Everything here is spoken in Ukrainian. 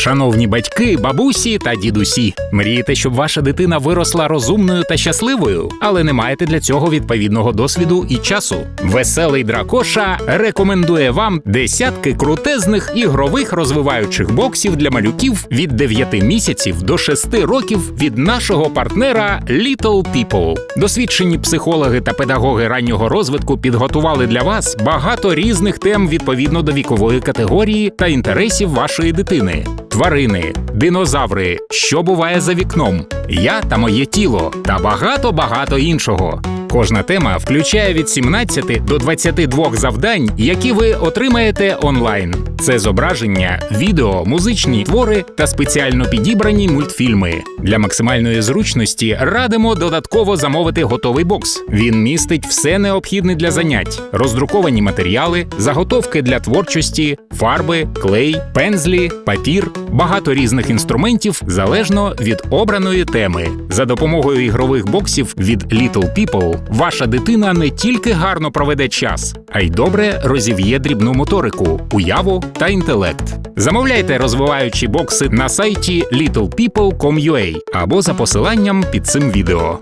Шановні батьки, бабусі та дідусі, мрієте, щоб ваша дитина виросла розумною та щасливою, але не маєте для цього відповідного досвіду і часу. Веселий дракоша рекомендує вам десятки крутезних ігрових розвиваючих боксів для малюків від 9 місяців до 6 років від нашого партнера Little People. Досвідчені психологи та педагоги раннього розвитку підготували для вас багато різних тем відповідно до вікової категорії та інтересів вашої дитини. Тварини, динозаври, що буває за вікном, я та моє тіло та багато багато іншого. Кожна тема включає від 17 до 22 завдань, які ви отримаєте онлайн. Це зображення, відео, музичні твори та спеціально підібрані мультфільми. Для максимальної зручності радимо додатково замовити готовий бокс. Він містить все необхідне для занять: роздруковані матеріали, заготовки для творчості, фарби, клей, пензлі, папір, багато різних інструментів залежно від обраної теми. За допомогою ігрових боксів від Little People ваша дитина не тільки гарно проведе час, а й добре розів'є дрібну моторику, уяву та інтелект. Замовляйте розвиваючі бокси на сайті littlepeople.com.ua або за посиланням під цим відео.